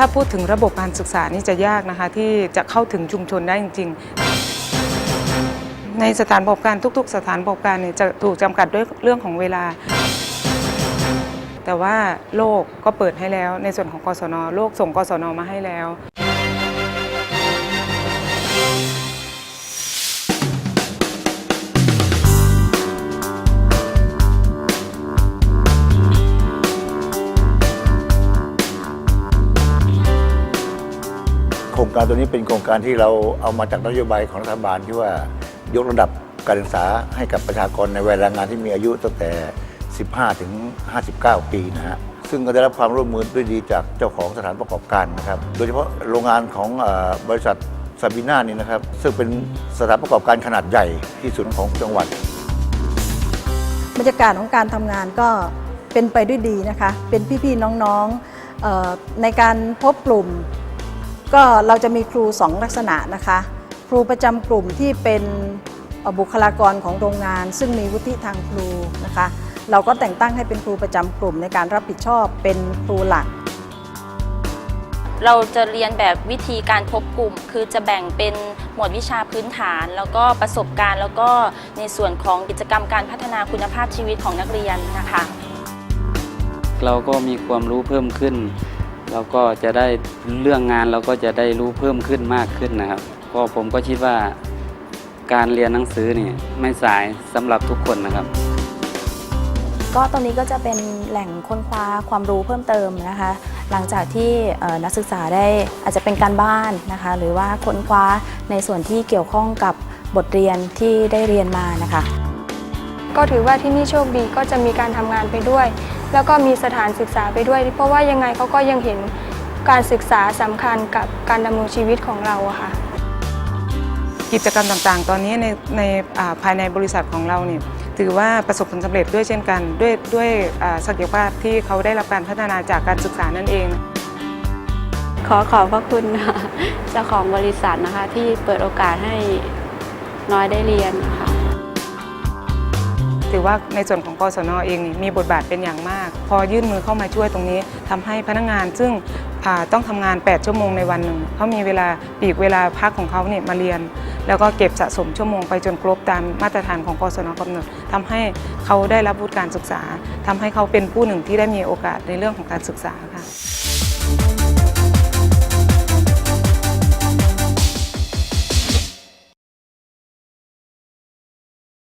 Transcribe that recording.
ถ้าพูดถึงระบบการศึกษานี่จะยากนะคะ ที่จะเข้าถึงชุมชนได้จริง ๆ ในสถานประกอบการทุก ๆ สถานประกอบการเนี่ยจะถูกจำกัดด้วยเรื่องของเวลา แต่ว่าโลกก็เปิดให้แล้ว ในส่วนของกศนโลกส่งกศนมาให้แล้ว ครงการตัวนี้เป็นโครงการที่เราเอามาจากนโยบายของรัฐบาลที่ว่ายกระดับการศึกษาให้กับประชากรในวัยแรงงานที่มีอายุตั้งแต่ 15 ถึง 59 ปีนะฮะซึ่งก็ได้รับความร่วมมือด้วยดีจากเจ้าของสถานประกอบการนะครับ โดยเฉพาะโรงงานของอบริษัทซาบิน่านี่นะครับ ซึ่งเป็นสถานประกอบการขนาดใหญ่ที่สุดของจังหวัด บรรยากาศของการทำงานก็เป็นไปด้วยดีนะคะ เป็นพี่ๆน้องๆในการพบกลุ่ม ก็เราจะมีครูสองลักษณะนะคะ ครูประจำกลุ่มที่เป็นเอ่อบุคลากรของโรงงาน ซึ่งมีวุฒิทางครูนะคะ เราก็แต่งตั้งให้เป็นครูประจำกลุ่มในการรับผิดชอบเป็นครูหลัก เราจะเรียนแบบวิธีการพบกลุ่ม คือจะแบ่งเป็นหมวดวิชาพื้นฐาน แล้วก็ประสบการณ์ แล้วก็ในส่วนของกิจกรรมการพัฒนาคุณภาพชีวิตของนักเรียนนะคะ เราก็มีความรู้เพิ่มขึ้น เราก็จะได้เรื่องงานเราก็จะได้รู้เพิ่มขึ้นมากขึ้นนะครับก็ผมก็คิดว่าการเรียนหนังสือนี่ไม่สายสำหรับทุกคนนะครับ ก็ตรงนี้ก็จะเป็นแหล่งค้นคว้าความรู้เพิ่มเติมนะคะ หลังจากที่เอ่อนักศึกษาได้อาจจะเป็นการบ้านนะคะ หรือว่าค้นคว้าในส่วนที่เกี่ยวข้องกับบทเรียนที่ได้เรียนมานะคะ ก็ถือว่าที่นี่โชคดีก็จะมีการทำงานไปด้วย แล้วก็มีสถานศึกษาไปด้วย เพราะว่ายังไงเขาก็ยังเห็นการศึกษาสำคัญกับการดำรงชีวิตของเราอะค่ะ กิจกรรมต่างๆ ตอนนี้ในในอ่าภายในบริษัทของเราเนี่ยถือว่าประสบผลสำเร็จด้วยเช่นกัน ด้วยด้วยอ่าศักยภาพที่เขาได้รับการพัฒนาจากการศึกษานั่นเอง ขอขอบพระคุณเจ้าของบริษัทนะคะที่เปิดโอกาสให้น้อยได้เรียนนะคะ ถือว่าในส่วนของกศนเองมีบทบาทเป็นอย่างมาก พอยื่นมือเข้ามาช่วยตรงนี้ทำให้พนักงานซึ่งต้องทำงาน 8 ชั่วโมงในวันหนึ่งเขามีเวลาปีกเวลาพักของเขาเนี่ยมาเรียน แล้วก็เก็บสะสมชั่วโมงไปจนครบตามมาตรฐานของกศนกำหนดทำให้เขาได้รับวุฒิการศึกษาทำให้เขาเป็นผู้หนึ่งที่ได้มีโอกาสในเรื่องของการศึกษาค่ะ